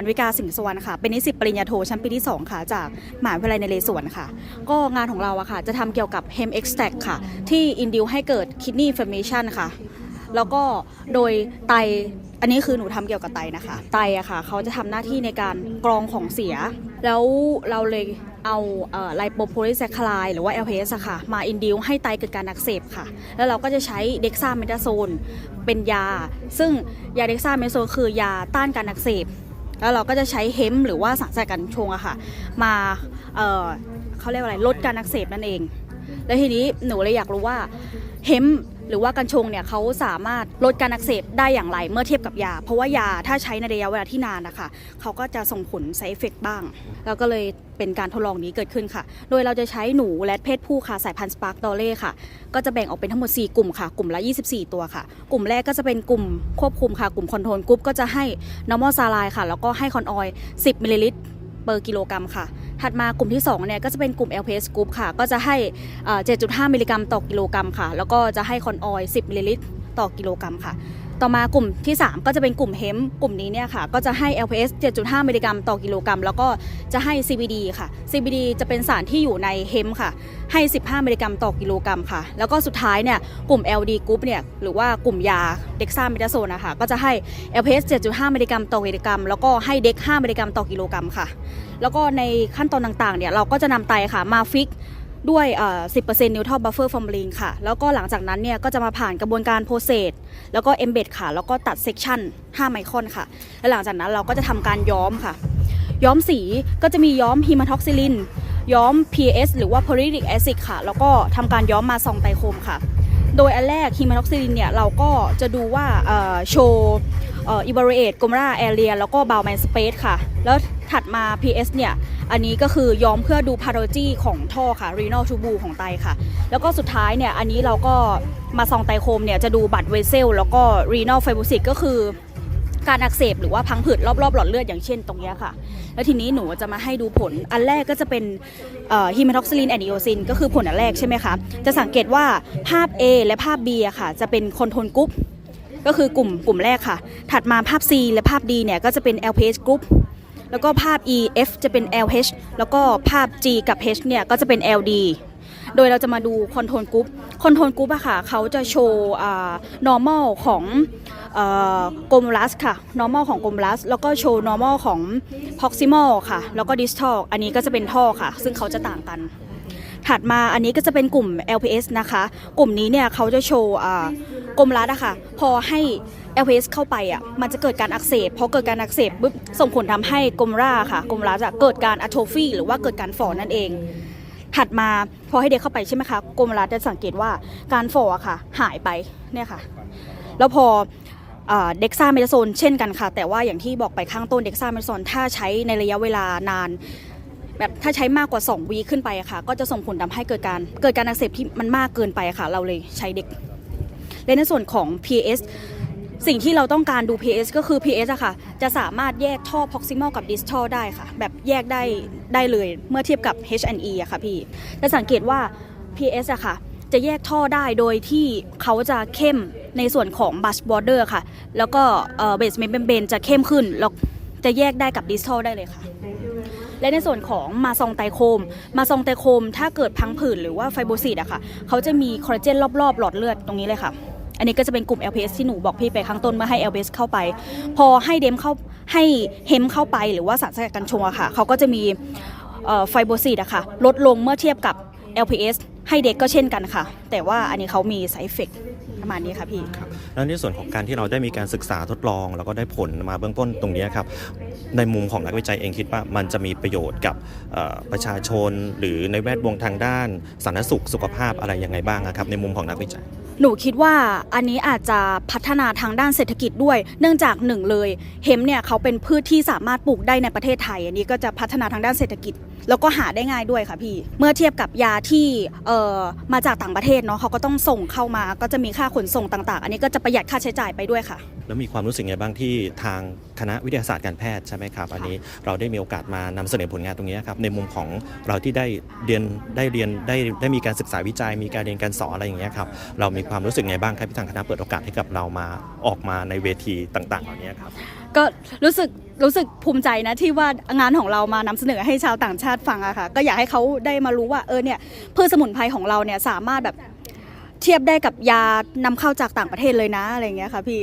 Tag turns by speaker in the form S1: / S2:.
S1: มันวิกาสิงห์สวรรณค่ะ เป็นนิสิตปริญญาโทชั้นปีที่ 2 ค่ะ จากมหาวิทยาลัยนเรศวรค่ะ ก็งานของเราอะค่ะ จะทำเกี่ยวกับ Hem Extract ค่ะ ที่อินดิวให้เกิด Kidney Inflammation ค่ะ แล้วก็โดยไตอันนี้คือหนูทำเกี่ยวกับไตนะคะ ไตอะค่ะ เขาจะทำหน้าที่ในการกรองของเสีย แล้วเราเลยเอาไลโปโพลิแซคคลายหรือว่า LPS ค่ะ มาอินดิวให้ไตเกิดการอักเสบค่ะ แล้วเราก็จะใช้เด็กซ่าเมทาโซนเป็นยา ซึ่งยาเด็กซ่าเมทาโซนคือยาต้านการอักเสบ แล้วเราก็จะใช้เฮมหรือว่าสารสกัดกันชงอะค่ะ มาเอ่อเขาเรียกว่าอะไรลดการอักเสบนั่นเอง แล้วทีนี้หนูเลยอยากรู้ว่าเฮม หรือว่ากัญชงเนี่ยเขาสามารถลดการอักเสบได้อย่างไรเมื่อเทียบกับยา เพราะว่ายาถ้าใช้ในระยะเวลาที่นานนะคะเขาก็จะส่งผล side effect บ้าง แล้วก็เลยเป็นการทดลองนี้เกิดขึ้นค่ะ โดยเราจะใช้หนูและเพศผู้ค่ะสายพันธุ์สปาร์กดอเล่ค่ะ ก็จะแบ่งออกเป็นทั้งหมด 4 กลุ่มค่ะ กลุ่มละ 24 ตัวค่ะ กลุ่มแรกก็จะเป็นกลุ่มควบคุมค่ะ กลุ่มคอนโทรลกรุ๊ปก็จะให้ normal saline ค่ะ แล้วก็ให้คอนออยล์10มิลลิลิตร เปอร์กิโลกรัมค่ะ ถัดมากลุ่มที่2เนี่ยก็จะเป็นกลุ่ม LPS group ค่ะ ก็จะให้ 7.5 มิลลิกรัมต่อกิโลกรัมค่ะ แล้วก็จะให้คอนออยล์10 มิลลิลิตร ต่อกิโลกรัมค่ะ ต่อมากลุ่มที่ 3 ก็จะเป็นกลุ่มเฮมกลุ่มนี้เนี่ยค่ะ ก็จะให้ LPS 7.5 มิลลิกรัมต่อกิโลกรัม แล้วก็จะให้ CBD ค่ะ CBD จะเป็นสารที่อยู่ในเฮมค่ะ ให้ 15 มิลลิกรัมต่อกิโลกรัมค่ะ แล้วก็สุดท้ายเนี่ยกลุ่ม LD group เนี่ยหรือว่ากลุ่มยาเด็กซ่าเมทาโซนนะคะก็จะให้ LPS 7.5 มิลลิกรัมต่อกิโลกรัม แล้วก็ให้เด็ก 5 มิลลิกรัมต่อกิโลกรัมค่ะ แล้วก็ในขั้นตอนต่างๆเนี่ยเราก็จะนำไตค่ะมาฟิก ด้วย 10%นิวทัลบัฟเฟอร์ฟอร์มลินค่ะ แล้วก็หลังจากนั้นเนี่ย ก็จะมาผ่านกระบวนการโปรเซสแล้วก็เอมเบดค่ะ แล้วก็ตัดเซกชัน5ไมครอนค่ะ แล้วหลังจากนั้นเราก็จะทำการย้อมค่ะ ย้อมสีก็จะมีย้อมฮีมาท็อกซิลิน ย้อม PS หรือว่า p o l y r i c acid ค่ะ แล้วก็ทำการย้อมมาซองไตโคมค่ะ โดยอันแรกฮีมาท็อกซิลินเนี่ย เราก็จะดูว่าเอ่ อโชว์เอ่อ evaluate g o m r a area แล้วก็ Bowman space ค่ะ แล้วถัดมา PS เนี่ย อันนี้ก็คือย้อมเพื่อดู pathology ของท่อค่ะ renal tubule ของไตค่ะ แล้วก็สุดท้ายเนี่ย อันนี้เราก็มาซองไตโคมเนี่ย จะดูบัตรเวเซล แล้วก็ renal fibrosis ก็คือการอักเสบหรือว่าพังผืดรอบๆ หลอดเลือดอย่างเช่นตรงนี้ค่ะ แล้วทีนี้หนูจะมาให้ดูผลอันแรกก็จะเป็นฮิมาทอกซิลินแอนิโอซินก็คือผลอันแรกใช่ไหมคะ จะสังเกตว่าภาพ A และภาพ B อะค่ะ จะเป็นคอนโทรลกรุ๊ป ก็คือกลุ่มกลุ่มแรกค่ะ ถัดมาภาพ C และภาพ D เนี่ยก็จะเป็น LPH กรุ๊ปแล้วก็ภาพ E F จะเป็น LH แล้วก็ภาพ G กับ H เนี่ยก็จะเป็น LD โดยเราจะมาดูคอนโทรลกรุ๊ปคอนโทรลกรุ๊ปอะค่ะเขาจะโชว์ normal ของกลมลัสค่ะ normal ของกลมลัสแล้วก็โชว์ normal ของ proximal ค่ะ แล้วก็ distal อันนี้ก็จะเป็นท่อค่ะ ซึ่งเขาจะต่างกัน ถัดมาอันนี้ก็จะเป็นกลุ่ม LPS นะคะ กลุ่มนี้เนี่ยเขาจะโชว์ กลมรัดอะค่ะ พอให้ LPS เข้าไปอะมันจะเกิดการอักเสบพอเกิดการอักเสบปุ๊บส่งผลทำให้กลมราค่ะกลมรัดอะเกิดการอะโทฟีหรือว่าเกิดการฝ่อนั่นเอง ถัดมาพอให้เด็กเข้าไปใช่ไหมคะกรมรัฐจะสังเกตว่าการฝ่ออะค่ะ หายไปเนี่ยค่ะ แล้วพอเด็กซ่าเมทาโซนเช่นกันค่ะ แต่ว่าอย่างที่บอกไปข้างต้นเด็กซ่าเมทาโซนถ้าใช้ในระยะเวลานานแบบถ้าใช้มากกว่า 2 วีขึ้นไปอะค่ะ ก็จะส่งผลทำให้เกิดการเกิดการอักเสบที่มันมากเกินไปอะค่ะ เราเลยใช้เด็ก และในส่วนของ PS สิ่งที่เราต้องการดู PS ก็คือ PS อะค่ะ จะสามารถแยกท่อ proximal กับ distal ได้ค่ะ แบบแยกได้ได้เลยเมื่อเทียบกับ H&E อะค่ะพี่ จะสังเกตว่า PS อะค่ะ จะแยกท่อได้โดยที่เขาจะเข้มในส่วนของ bus border ค่ะ แล้วก็เอ่อ base membrane จะเข้มขึ้น แล้วจะแยกได้กับ distal ได้เลยค่ะ และในส่วนของมาซองไตโคม มาซองไตโคม ถ้าเกิดพังผืดหรือว่าไฟโบซิตอะค่ะ เขาจะมีคอลลาเจนรอบๆ หลอดเลือดตรงนี้เลยค่ะ อันนี้ก็จะเป็นกลุ่ม LPS ที่หนูบอกพี่ไปข้างต้นเมื่อให้ LPS เข้าไป พอให้เดมเข้าให้เฮมเข้าไปหรือว่าสารสกัดกัญชงอะค่ะเขาก็จะมีไฟโบซิตอะค่ะลดลงเมื่อเทียบกับ LPS ให้เด็กก็เช่นกันค่ะ แต่ว่าอันนี้เขามี side effect ประมาณนี้ค่ะพี่
S2: แล้วในส่วนของการที่เราได้มีการศึกษาทดลอง แล้วก็ได้ผลมาเบื้องต้นตรงนี้ครับ ในมุมของนักวิจัยเองคิดว่ามันจะมีประโยชน์กับประชาชน หรือในแวดวงทางด้านสาธารณสุขสุขภาพอะไรยังไงบ้างครับ ในมุมของนักวิจัย
S1: หนูคิดว่าอันนี้อาจจะพัฒนาทางด้านเศรษฐกิจด้วย เนื่องจากหนึ่งเลยเฮมเนี่ยเขาเป็นพืชที่สามารถปลูกได้ในประเทศไทย อันนี้ก็จะพัฒนาทางด้านเศรษฐกิจ แล้วก็หาได้ง่ายด้วยค่ะพี่ เมื่อเทียบกับยาที่เอ่อมาจากต่างประเทศเนาะเขาก็ต้องส่งเข้ามาก็จะมีค่าขนส่งต่าง ๆ อันนี้ก็จะประหยัดค่าใช้จ่ายไปด้วยค่ะ
S2: แล้วมีความรู้สึกไงบ้างที่ทางคณะวิทยาศาสตร์การแพทย์ใช่ไหมครับ อันนี้เราได้มีโอกาสมานำเสนอผลงานตรงนี้ครับในมุมของเราที่ได้เรียนได้เรียนได้ได้มีการศึกษาวิจัย มีการเรียนการสอนอะไรอย่างเงี้ยครับเรามีความรู้สึกไงบ้างครับที่ทางคณะเปิดโอกาสให้กับเรามาออกมาในเวทีต่างๆเหล่านี้ครับ
S1: ก็รู้สึกรู้สึกภูมิใจนะที่ว่างานของเรามานำเสนอให้ชาวต่างชาติฟังอะค่ะก็อยากให้เขาได้มารู้ว่าเออเนี่ยพืชสมุนไพรของเราเนี่ยสามารถแบบเทียบได้กับยานำเข้าจากต่างประเทศเลยนะอะไรอย่างเงี้ยค่ะพี่